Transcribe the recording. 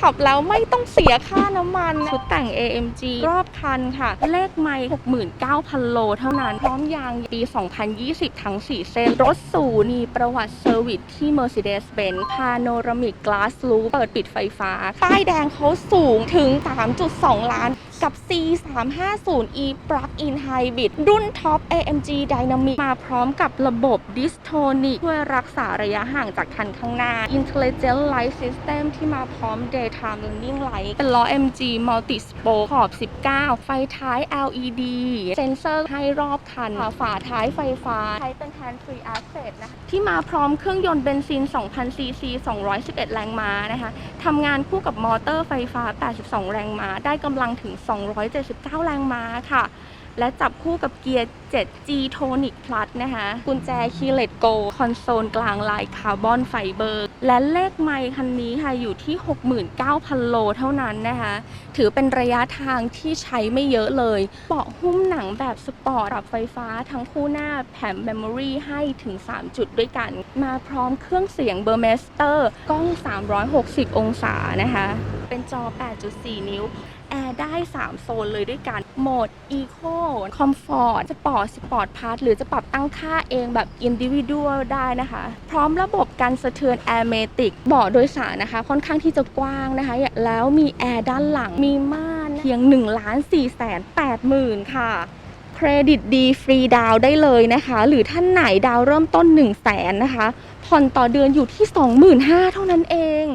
ขับแล้วไม่ต้องเสียค่าน้ำมันชุดแต่ง AMG รอบคันค่ะ เลขไม่69,000 โลเท่านั้น พร้อมยางปี 2020 ทั้ง 4 เส้น รถสูมีประวัติเซอร์วิสที่ Mercedes-Benz พาโนรามิกกลาสลูเปิดปิดไฟฟ้า ป้ายแดงเขาสูงถึง 3.2 ล้าน กับ C350E Plug-in Hybrid รุ่น Top AMG Dynamic มาพร้อมกับระบบ Distonic ช่วยรักษาระยะห่างจากคันข้างหน้า Intelligent Light System ที่มาพร้อม Daytime Running Light เป็นล้อ MG Multi Spoke ขอบ 19 ไฟท้าย LED เซนเซอร์ให้รอบคัน ฝาท้ายไฟฟ้า ใช้เป็น Hand Free Access นะคะที่มาพร้อมเครื่องยนต์เบนซิน 2,000ซีซี211 แรงม้านะคะทำงานคู่กับมอเตอร์ไฟฟ้า 82 แรงม้า ได้กำลังถึง279 แรงม้าค่ะ และจับคู่กับเกียร์ 7G Tonic Plus นะคะ กุญแจคีเลตโกคอนโซลกลางลายคาร์บอนไฟเบอร์ และเลขไมค์คันนี้ค่ะ อยู่ที่ 69,000 โลเท่านั้นนะคะ ถือเป็นระยะทางที่ใช้ไม่เยอะเลย เบาะหุ้มหนังแบบสปอร์ตรับไฟฟ้าทั้งคู่หน้าแถมเมมโมรีให้ถึง 3 จุดด้วยกัน มาพร้อมเครื่องเสียงเบอร์เมสเตอร์กล้อง 360 องศานะคะ เป็นจอ 8.4 นิ้ว แอร์ได้ 3 โซนเลยด้วยกัน โหมด Eco Comfort Sport Sport Plus หรือจะปรับตั้งค่าเองแบบ Individual ได้นะคะ พร้อมระบบกันสะเทือน Air m a t i c เบาะโดยสารนะคะ ค่อนข้างที่จะกว้างนะคะ แล้วมีแอร์ด้านหลังมีม่านเพียง1ล้าน4แสน8หมื่นค่ะเครดิตดีฟรีดาวได้เลยนะคะ หรือท่านไหนดาวเริ่มต้น 1 0 0 0 0แสนนะคะผ่อนต่อเดือนอยู่ที่ 25,000 เท่านั้นเอง